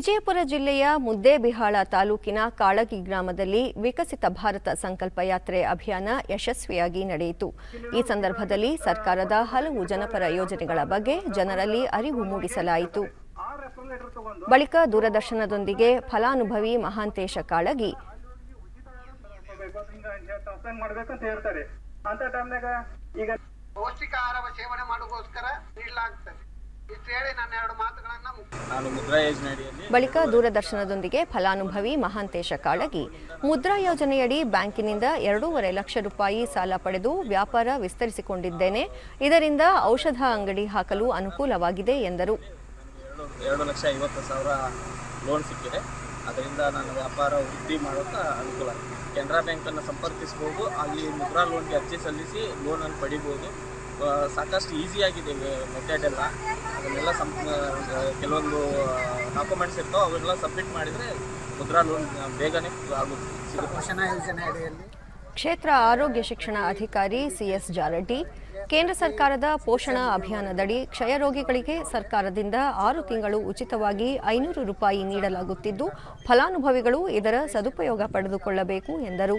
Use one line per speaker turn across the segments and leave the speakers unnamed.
ವಿಜಯಪುರ ಜಿಲ್ಲೆಯ ಮುದ್ದೇಬಿಹಾಳ ತಾಲೂಕಿನ ಕಾಳಗಿ ಗ್ರಾಮದಲ್ಲಿ ವಿಕಸಿತ ಭಾರತ ಸಂಕಲ್ಪ ಯಾತ್ರೆ ಅಭಿಯಾನ ಯಶಸ್ವಿಯಾಗಿ ನಡೆಯಿತು. ಈ ಸಂದರ್ಭದಲ್ಲಿ ಸರ್ಕಾರದ ಹಲವು ಜನಪರ ಯೋಜನೆಗಳ ಬಗ್ಗೆ ಜನರಲ್ಲಿ ಅರಿವು ಮೂಡಿಸಲಾಯಿತು. ಬಳಿಕ ದೂರದರ್ಶನದೊಂದಿಗೆ ಫಲಾನುಭವಿ ಮಹಾಂತೇಶ ಕಾಳಗಿ.
ಪೌಷ್ಟಿಕ ಆಹಾರ ಸೇವನೆ ಮಾಡೋಕ್ಕೋಸ್ಕರ ನೀಡಲಾಗ್ತದೆ.
ಬಳಿಕ ದೂರದರ್ಶನದೊಂದಿಗೆ ಫಲಾನುಭವಿ ಮಹಾಂತೇಶ ಕಾಳಗಿ. ಮುದ್ರಾ ಯೋಜನೆಯಡಿ ಬ್ಯಾಂಕಿನಿಂದ ಎರಡೂವರೆ ಲಕ್ಷ ರೂಪಾಯಿ ಸಾಲ ಪಡೆದು ವ್ಯಾಪಾರ ವಿಸ್ತರಿಸಿಕೊಂಡಿದ್ದೇನೆ. ಇದರಿಂದ ಔಷಧ ಅಂಗಡಿ ಹಾಕಲು ಅನುಕೂಲವಾಗಿದೆ ಎಂದರು.
ಎರಡು ಲಕ್ಷ ಐವತ್ತು ಸಾವಿರ ಲೋನ್ ಸಿಕ್ಕಿದೆ. ಅದರಿಂದ ನನ್ನ ವ್ಯಾಪಾರ ವೃದ್ಧಿ ಮಾಡೋಕೆ ಅನುಕೂಲ ಕೆನರಾ ಬ್ಯಾಂಕನ್ನು ಸಂಪರ್ಕಿಸ್ಬೋದು. ಅಲ್ಲಿ ಮುದ್ರಾ ಲೋನ್ಗೆ ಅರ್ಜಿ ಸಲ್ಲಿಸಿ ಲೋನನ್ನು ಪಡಿಬೋದು. ಸಾಕಷ್ಟು ಈಸಿಯಾಗಿದೆ ಮೆಥಡ್ ಎಲ್ಲ. ಅದನ್ನೆಲ್ಲ ಸಂ ಕೆಲವೊಂದು ಡಾಕ್ಯುಮೆಂಟ್ಸ್ ಇರ್ತಾವೆ ಅವೆಲ್ಲ ಸಬ್ಮಿಟ್ ಮಾಡಿದರೆ ಮುದ್ರಾ ಲೋನ್ ಬೇಗನೆ ಆಗುತ್ತೆ
ಪೋಷಣಾ ಯೋಜನೆ ಅಡಿಯಲ್ಲಿ?
ಕ್ಷೇತ್ರ ಆರೋಗ್ಯ ಶಿಕ್ಷಣ ಅಧಿಕಾರಿ ಸಿಎಸ್ ಜಾರಡ್ಡಿ ಕೇಂದ್ರ ಸರ್ಕಾರದ ಪೋಷಣಾ ಅಭಿಯಾನದಡಿ ಕ್ಷಯರೋಗಿಗಳಿಗೆ ಸರ್ಕಾರದಿಂದ ಆರು ತಿಂಗಳು ಉಚಿತವಾಗಿ ಐನೂರು ರೂಪಾಯಿ ನೀಡಲಾಗುತ್ತಿದ್ದು ಫಲಾನುಭವಿಗಳು ಇದರ ಸದುಪಯೋಗ ಪಡೆದುಕೊಳ್ಳಬೇಕು ಎಂದರು.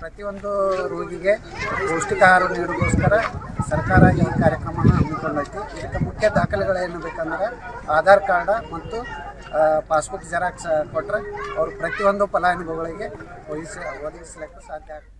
ಪ್ರತಿಯೊಂದು ರೋಗಿಗೆ ಪೌಷ್ಟಿಕ ಆಹಾರ ನೀಡೋಕ್ಕೋಸ್ಕರ ಸರ್ಕಾರ ಈ ಕಾರ್ಯಕ್ರಮವನ್ನು ಹಮ್ಮಿಕೊಂಡೈತಿ ಇದಕ್ಕೆ ಮುಖ್ಯ ದಾಖಲೆಗಳೇನು ಬೇಕಂದ್ರೆ ಆಧಾರ್ ಕಾರ್ಡ ಮತ್ತು ಪಾಸ್ಬುಕ್ ಜೆರಾಕ್ಸ್ ಕೊಟ್ಟರೆ ಅವರು ಪ್ರತಿಯೊಂದು ಫಲಾನುಭವಿಗಳಿಗೆ ಒದಗಿಸ ಒದಗಿಸಲಿಕ್ಕೆ ಸಾಧ್ಯ ಆಗ್ತದೆ